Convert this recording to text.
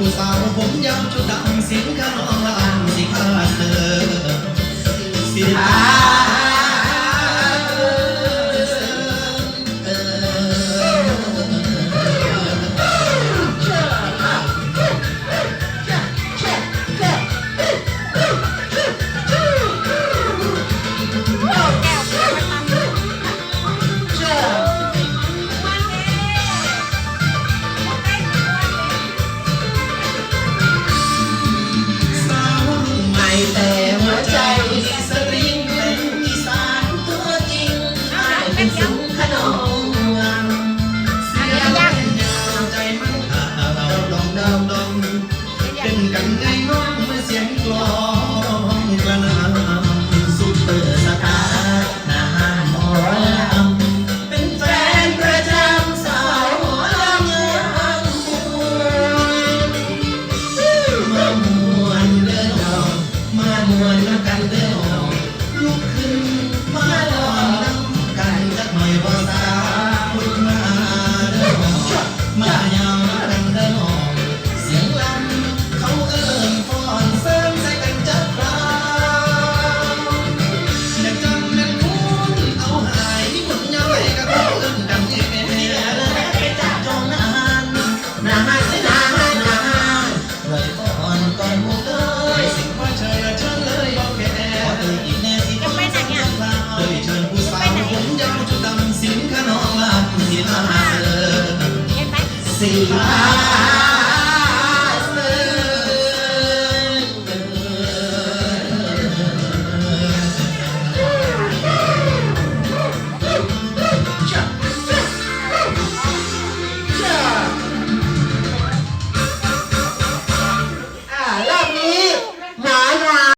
ผู้สาวผมยำวชุดดำสินข้าน้องละอันสิข้าเธอสิข้า See ya.